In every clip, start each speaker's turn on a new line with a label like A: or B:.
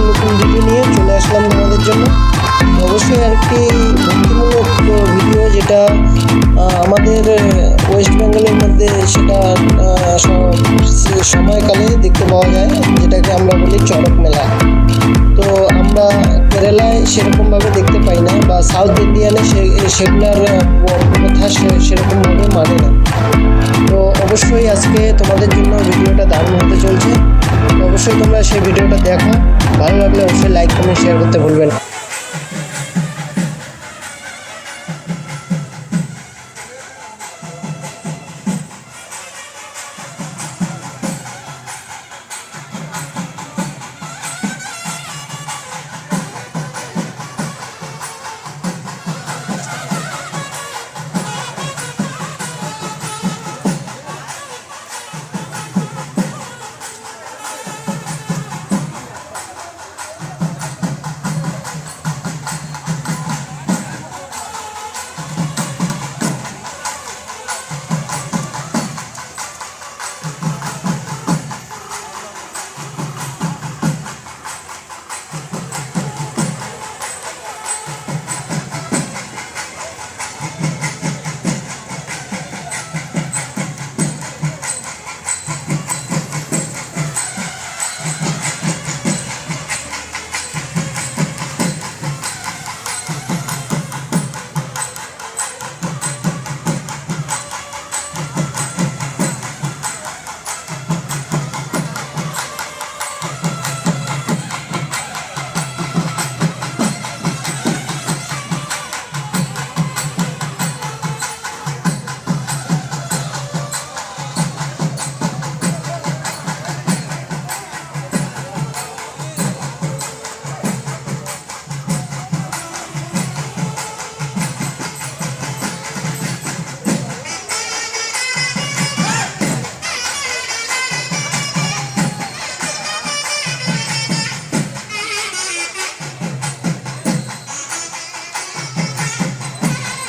A: নতুন ভিডিও নিয়ে চলে আসলাম তোমাদের জন্য। অবশ্যই আরেকটি ভক্তিমূলক ভিডিও যেটা আমাদের ওয়েস্ট বেঙ্গলের মধ্যে সেটা সময়কালে দেখতে পাওয়া যায়, যেটাকে আমরা বলি চড়ক মেলা। তো আমরা কেরালায় সেরকমভাবে দেখতে পাই না, বা সাউথ ইন্ডিয়ানে সেগুলার সে- সেরকমভাবে মানে না। তো অবশ্যই আজকে তোমাদের অবশ্যই তোমরা সেই ভিডিওটা দেখো। ভালো লাগলে অবশ্যই লাইক কমেন্ট শেয়ার করতে ভুলবে না।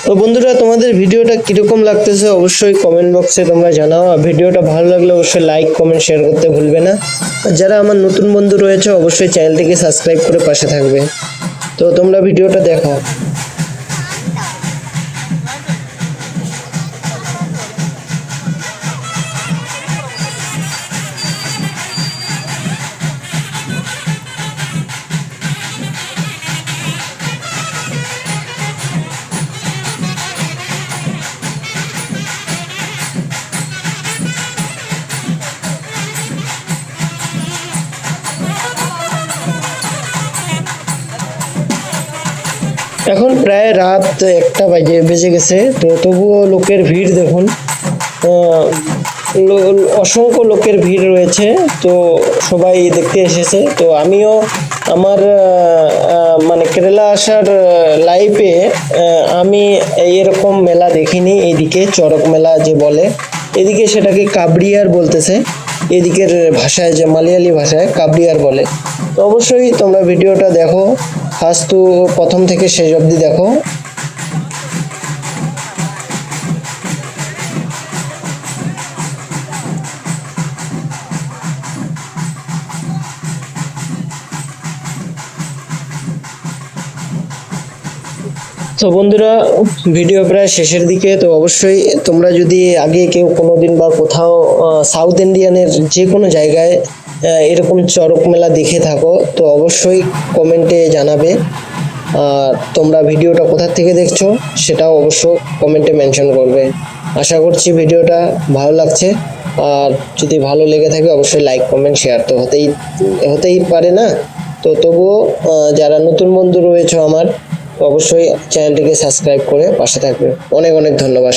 A: তো বন্ধুরা, তোমাদের ভিডিওটা কীরকম লাগতেছে অবশ্যই কমেন্ট বক্সে তোমরা জানাও। আর ভিডিওটা ভালো লাগলে অবশ্যই লাইক কমেন্ট শেয়ার করতে ভুলবে না। আর যারা আমার নতুন বন্ধু রয়েছে, অবশ্যই চ্যানেলটিকে সাবস্ক্রাইব করে পাশে থাকবে। তো তোমরা ভিডিওটা দেখো। এখন প্রায় রাত একটা বাজে, বেজে গেছে। তো তবুও লোকের ভিড় দেখুন। অসংখ্য লোকের ভিড় রয়েছে, তো সবাই দেখতে এসেছে। তো আমিও আমার মানে কেরালা আসার লাইফে আমি এরকম মেলা দেখিনি। এদিকে চড়ক মেলা যে বলে, এদিকে সেটাকে কাবড়িয়ার বলতেছে। এদিকের ভাষায় যে মালয়ালি ভাষায় কাবড়িয়ার বলে। তো অবশ্যই তোমরা ভিডিওটা দেখো। ফার্স্ট তো প্রথম থেকে শেষ অবধি দেখো। তো বন্ধুরা, ভিডিও প্রায় শেষের দিকে, তো অবশ্যই তোমরা যদি আগে কেউ কোনোদিন বা কোথাও সাউথ ইন্ডিয়ানের যে কোনো জায়গায় এরকম চড়ক মেলা দেখে থাকো, তো অবশ্যই কমেন্টে জানাবে। আর তোমরা ভিডিওটা কোথা থেকে দেখছ, সেটাও অবশ্য কমেন্টে মেনশন করবে। আশা করছি ভিডিওটা ভালো লাগছে। আর যদি ভালো লেগে থাকে, অবশ্যই লাইক কমেন্ট শেয়ার তো হতেই হতেই পারে না। তো তবুও যারা নতুন বন্ধু রয়েছে আমার, অবশ্যই চ্যানেলটিকে সাবস্ক্রাইব করে পাশে থাকবে। অনেক অনেক ধন্যবাদ।